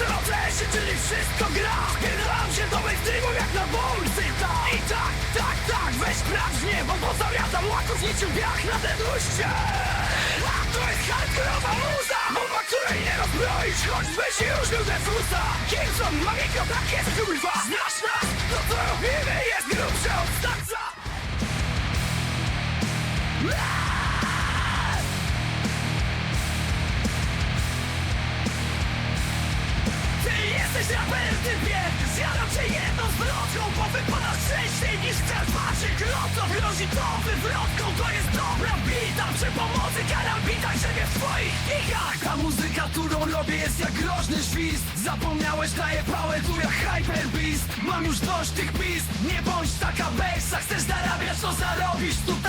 się, czyli wszystko gra. Spierdalam się do mainstreamu jak na bolsy tak. I tak, tak, tak, weź sprawdź mnie Bo pozamiatam łaków niczym wiach na deduście A to jest hardkorowa muza Bomba, której nie rozbroisz Choćby się już był defusa Kimson, magiko, tak jest kurwa Znasz nas, to jesteś raperem typie! Zjadam cię jedną zwrotką Bo wypadasz częściej niż chcesz. Patrzeć to grozi to wywrotką. To jest dobra bita Przy pomocy karabita Grzebie w twoich kichach Ta muzyka, którą robię jest jak groźny świst. Zapomniałeś, pałę tu jak Hyper Beast Mam już dość tych pist Nie bądź taka beksa Chcesz zarabiać, to zarobisz Tutaj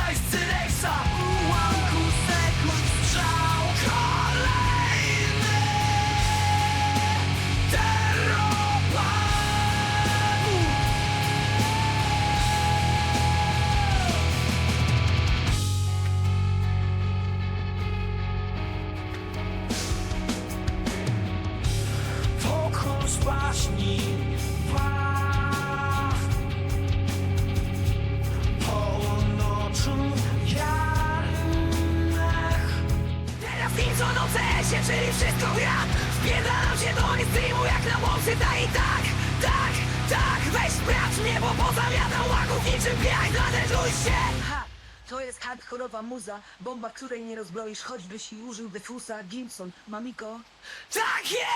nocesie, czyli wszystko gra Wpierdalam się do mainstreamu jak na łące Ta i tak, tak, tak Weź sprawdź mnie, bo pozamiatam łaków niczym piach Nadeluj się Ha! To jest hardkorowa muza, bomba, której nie rozbroisz, choćbyś i użył defusa. Gimson, mamiko. Tak jest,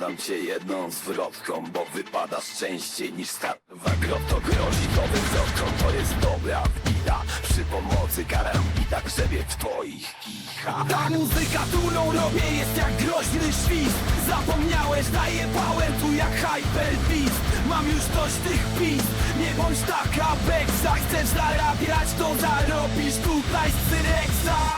Typie zjadam cię jedną zwrotką, bo wypadasz częściej niż skarwa grot To grozi to wywrotką, to jest dobra wbita Przy pomocy karambita grzebie w twoich kichach. Ta muzyka, którą robię jest jak groźny świst. Zapomniałeś, daję pałę tu jak Hyper Beast Mam już dość tych pist, nie bądź taka beksa. Chcesz zarabiać, to zarobisz tutaj z Cyrexa